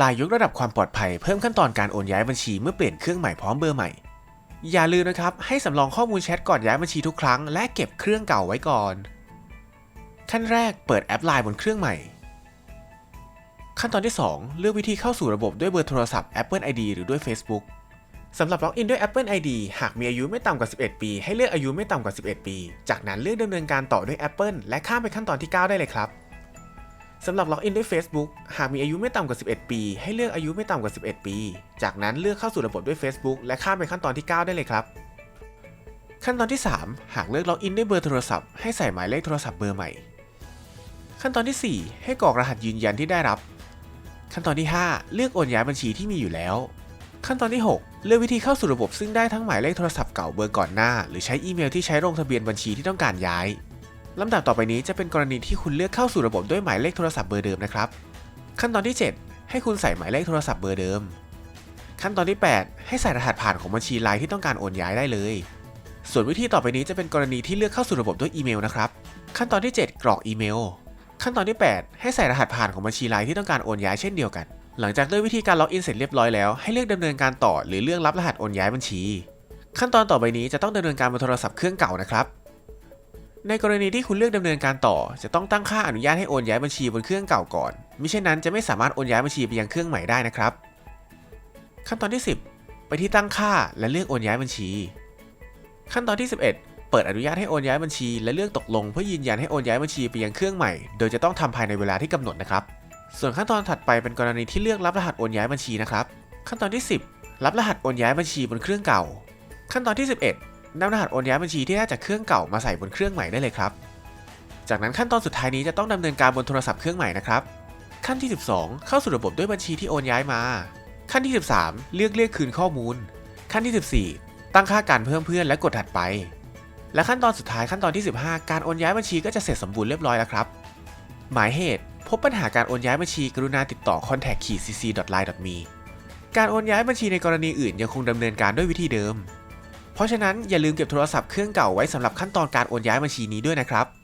ลายยกระดับความปลอดภัยเพิ่มขั้นตอนการโอนย้ายบัญชีเมื่อเปลี่ยนเครื่องใหม่พร้อมเบอร์ใหม่ อย่าลืมนะครับ ให้สำรองข้อมูลแชทก่อนย้ายบัญชีทุกครั้งและเก็บเครื่องเก่าไว้ก่อน ขั้นแรกเปิดแอป Line บนเครื่องใหม่ ขั้นตอนที่ 2 เลือกวิธีเข้าสู่ระบบด้วยเบอร์โทรศัพท์ Apple ID หรือด้วย Facebook สำหรับล็อกอินด้วย Apple ID หากมีอายุไม่ต่ำกว่า 11 ปี ให้เลือกอายุไม่ต่ำกว่า 11 ปี จากนั้นเลือกดำเนินการต่อด้วย Apple และข้ามไปขั้นตอนที่ 9 ได้เลยครับ สำหรับล็อกอินด้วย Facebook หากมีอายุไม่ต่ำกว่า 11 ปี ให้เลือกอายุไม่ต่ำกว่า 11 ปี จากนั้นเลือกเข้าสู่ระบบด้วย Facebook และข้ามไปขั้นตอนที่ 9 ได้เลยครับ ขั้นตอนที่ 3 หากเลือกล็อกอินด้วยเบอร์โทรศัพท์ให้ใส่หมายเลขโทรศัพท์เบอร์ใหม่ ขั้นตอนที่ 4 ให้กรอกรหัสยืนยันที่ได้รับ ขั้นตอนที่ 5 เลือกโอนย้ายบัญชีที่มีอยู่แล้ว ขั้นตอนที่ 6 เลือกวิธีเข้าสู่ระบบซึ่งได้ทั้งหมายเลขโทรศัพท์เก่าเบอร์ก่อนหน้า หรือใช้อีเมลที่ใช้ลงทะเบียนบัญชีที่ต้องการย้าย ลำดับต่อไปนี้จะเป็นกรณีที่คุณเลือกเข้าสู่ระบบด้วยหมายเลขโทรศัพท์เบอร์เดิมนะครับ ขั้นตอนที่ 7 ให้คุณใส่หมายเลขโทรศัพท์เบอร์เดิม ขั้นตอนที่ 8 ให้ใส่รหัสผ่านของบัญชีไลน์ที่ต้องการโอนย้ายได้เลย ส่วนวิธีต่อไปนี้จะเป็นกรณีที่เลือกเข้าสู่ระบบด้วยอีเมลนะครับ ขั้นตอนที่ 7 กรอกอีเมล ขั้นตอนที่ 8 ให้ใส่รหัสผ่านของบัญชีไลน์ที่ต้องการโอนย้ายเช่นเดียวกัน หลังจากเลือกวิธีการล็อกอินเสร็จเรียบร้อยแล้วให้เลือกดำเนินการต่อหรือเลือกรับรหัสโอนย้ายบัญชี ขั้นตอนต่อไปนี้จะต้องดำเนินการบนโทรศัพท์เครื่องเก่านะครับ ในกรณีที่คุณเลือกดำเนินการต่อ จะต้องตั้งค่าอนุญาตให้โอนย้ายบัญชีบนเครื่องเก่าก่อนมิเช่นนั้นจะไม่สามารถโอนย้ายบัญชีไปยังเครื่องใหม่ได้นะครับ ขั้นตอนที่ 10 ไปที่ตั้งค่าและเลือกโอนย้ายบัญชี ขั้นตอนที่ 11 เปิดอนุญาตให้โอนย้ายบัญชี และเลือกตกลงเพื่อยืนยันให้โอนย้ายบัญชีไปยังเครื่องใหม่ โดยจะต้องทำภายในเวลาที่กำหนดนะครับ ส่วนขั้นตอนถัดไปเป็นกรณีที่เลือกรับรหัสโอนย้ายบัญชีนะครับ ขั้นตอนที่ 10 รับรหัสโอนย้ายบัญชีบนเครื่องเก่า ขั้นตอนที่ 11 นำรหัสโอนย้ายบัญชีที่ได้จากเครื่องเก่ามาใส่บนเครื่องใหม่ได้เลยครับ จากนั้นขั้นตอนสุดท้ายนี้จะต้องดำเนินการบนโทรศัพท์เครื่องใหม่นะครับ ขั้นที่ 12 เข้าสู่ระบบด้วยบัญชีที่โอนย้ายมา ขั้นที่ 13 เลือกเรียกคืนข้อมูล ขั้นที่ 14 ตั้งค่าการเพิ่มเพื่อนและกดถัดไป และขั้นตอนสุดท้ายขั้นตอนที่ 15 การโอนย้ายบัญชีก็จะเสร็จสมบูรณ์เรียบร้อยแล้วครับ หมายเหตุ พบปัญหาการโอนย้ายบัญชีกรุณาติดต่อ contact cc line me การโอนย้ายบัญชีในกรณีอื่นยังคงดำเนินการด้วยวิธีเดิม เพราะฉะนั้นอย่าลืมเก็บโทรศัพท์เครื่องเก่าไว้สำหรับขั้นตอนการโอนย้ายบัญชีนี้ด้วยนะครับ